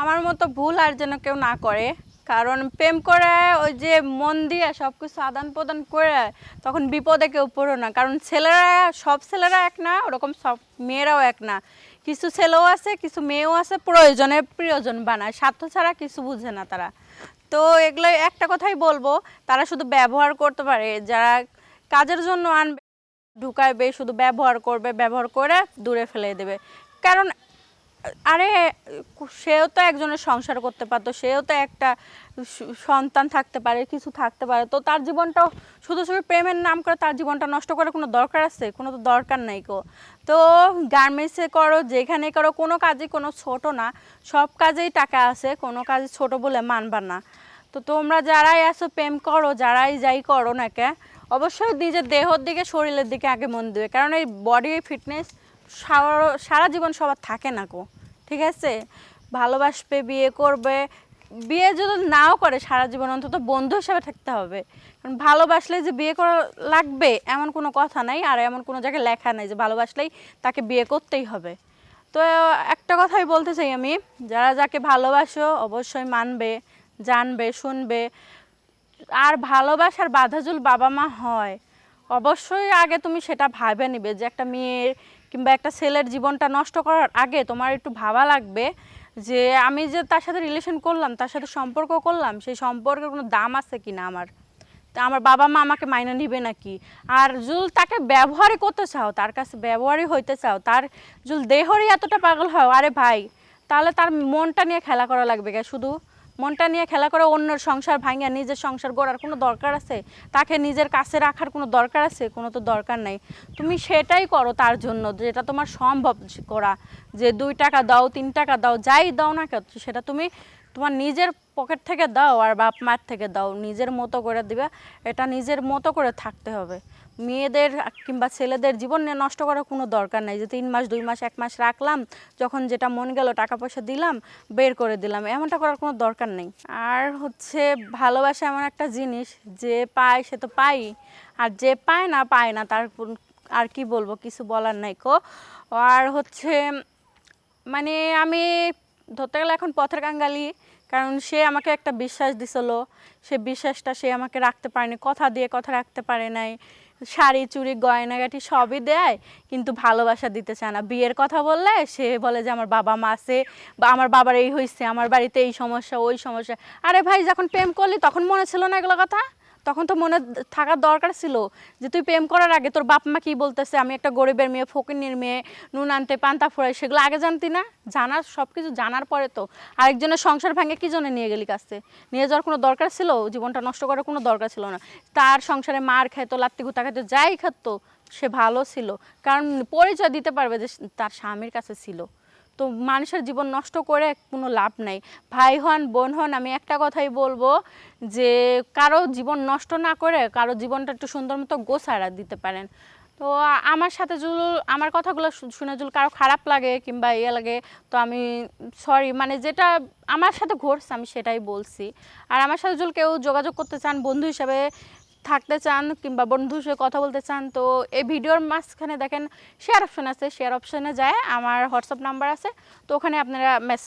আমার মতো ভুল আর যেন কেউ না করে। কারণ প্রেম করে ওই যে মন দিয়ে সব কিছু আদান প্রদান করে তখন বিপদে কেউ পড়ো না। কারণ ছেলেরা সব ছেলেরা এক না, ওরকম সব মেয়েরাও এক না। কিছু ছেলেও আছে, কিছু মেয়েও আছে প্রয়োজনে প্রিয়জন বানায়। স্বার্থ ছাড়া কিছু বুঝে না তারা। তো এগুলো একটা কথাই বলব, তারা শুধু ব্যবহার করতে পারে। যারা কাজের জন্য আনবে, ঢুকাইবে, শুধু ব্যবহার করবে, ব্যবহার করে দূরে ফেলে দেবে। কারণ আরে, সেও তো একজনের সংসার করতে পারতো, সেও তো একটা সন্তান থাকতে পারে, কিছু থাকতে পারে। তো তার জীবনটাও, শুধু শুধু প্রেমের নাম করে তার জীবনটা নষ্ট করার কোনো দরকার আছে? কোনো তো দরকার নাই কো তো গার্মেন্টসে করো, যেখানে করো, কোনো কাজই কোনো ছোট না, সব কাজেই টাকা আছে, কোনো কাজ ছোট বলে মানবা না। তো তোমরা যারাই আসো প্রেম করো, যারাই যাই করো না কে, অবশ্যই নিজের দেহর দিকে, শরীরের দিকে আগে মন দেবে। কারণ এই বডি ফিটনেস সারা সারা জীবন সবার থাকে না কো ঠিক আছে? ভালোবাসবে, বিয়ে করবে। বিয়ে যদি নাও করে সারা জীবন, অন্তত বন্ধু হিসাবে থাকতে হবে। কারণ ভালোবাসলে যে বিয়ে করা লাগবে, এমন কোনো কথা নাই। আর এমন কোনো জায়গায় লেখা নাই যে ভালোবাসলেই তাকে বিয়ে করতেই হবে। তো, একটা কথাই বলতে চাই আমি। যারা যাকে ভালোবাসো, অবশ্যই মানবে, জানবে, শুনবে। আর ভালোবাসার বাধাজুল বাবা মা হয়। অবশ্যই আগে তুমি সেটা ভাবে নিবে যে একটা মেয়ের কিংবা একটা ছেলের জীবনটা নষ্ট করার আগে তোমার একটু ভাবা লাগবে যে আমি যে তার সাথে রিলেশন করলাম, তার সাথে সম্পর্ক করলাম, সেই সম্পর্কের কোনো দাম আছে কি না আমার? তা আমার বাবা মা আমাকে মাইনে নিবে নাকি? আর জুল তাকে ব্যবহারই করতে চাও, তার কাছে ব্যবহারই হইতে চাও, তার জুল দেহরই এতটা পাগল হয় আরে ভাই, তাহলে তার মনটা নিয়ে খেলা করা লাগবে শুধু মনটা নিয়ে খেলা করে, অন্যের সংসার ভাঙিয়া নিজের সংসার গড়ার কোনো দরকার আছে? তাকে নিজের কাছে রাখার কোনো দরকার আছে? কোনো তো দরকার নাই। তুমি সেটাই করো তার জন্য, যেটা তোমার সম্ভব করা। যে দুই টাকা দাও, তিন টাকা দাও, যাই দাও না কেউ সেটা তুমি তোমার নিজের পকেট থেকে দাও আর বাপ মার থেকে দাও, নিজের মতো করে দিবে। এটা নিজের মতো করে থাকতে হবে। মেয়েদের কিংবা ছেলেদের জীবন নিয়ে নষ্ট করার কোনো দরকার নাই। যে তিন মাস, দুই মাস, এক মাস রাখলাম, যখন যেটা মন গেল টাকা পয়সা দিলাম, বের করে দিলাম, এমনটা করার কোনো দরকার নেই। আর হচ্ছে ভালোবাসা এমন একটা জিনিস, যে পায় সে তো পাই আর যে পায় না পায় না, তার আর কি বলব, কিছু বলার নাই কো। আর হচ্ছে মানে আমি ধরতে গেলে এখন পথের কাঙ্গালি, কারণ সে আমাকে একটা বিশ্বাস দিছিল। সে বিশ্বাসটা সে আমাকে রাখতে পারেনি, কথা দিয়ে কথা রাখতে পারে নাই। শাড়ি, চুড়ি গয়নাগাটি সবই দেয়, কিন্তু ভালোবাসা দিতে চায় না। বিয়ের কথা বললে সে বলে যে, আমার বাবা মা আছে, বা আমার বাবার এই হয়েছে আমার বাড়িতে এই সমস্যা, ওই সমস্যা। আরে ভাই, যখন প্রেম করলি তখন মনে ছিল না এগুলো কথা? তখন তো মনে থাকার দরকার ছিল যে তুই প্রেম করার আগে তোর বাপ মা কী বলতেছে? আমি একটা গরিবের মেয়ে, ফকিনের মেয়ে, নুন আনতে, পান্তা ফোড়াই সেগুলো আগে জানতি না? জানার সব কিছু জানার পরে তো আরেকজনের সংসার ভাঙে কী জন্য নিয়ে গেলি কাছে? নিয়ে যাওয়ার কোনো দরকার ছিল? জীবনটা নষ্ট করার কোনো দরকার ছিল না। তার সংসারে মার খাইতো, লাত্তি গুতা খাইতো, যাই খাতো সে ভালো ছিল। কারণ পরিচয় দিতে পারবে যে তার স্বামীর কাছে ছিল। তো মানুষের জীবন নষ্ট করে কোনো লাভ নাই। ভাই হন, বোন হন, আমি একটা কথাই বলব যে, কারও জীবন নষ্ট না করে কারও জীবনটা একটু সুন্দর মতো গোছাড়া দিতে পারেন। তো আমার সাথে জুল আমার কথাগুলো শুনে জুল কারও খারাপ লাগে কিংবা ইয়ে লাগে, তো আমি সরি মানে যেটা আমার সাথে ঘটছে আমি সেটাই বলছি। আর আমার সাথে জুল কেউ যোগাযোগ করতে চান বন্ধু হিসাবে থাকতে চান কিংবা বন্ধুর সাথে কথা বলতে চান, তো এই ভিডিওর মাঝখানে দেখেন শেয়ার অপশন আছে শেয়ার অপশনে যায়, আমার হোয়াটসঅ্যাপ নাম্বার আছে, তো ওখানে আপনারা মেসেজ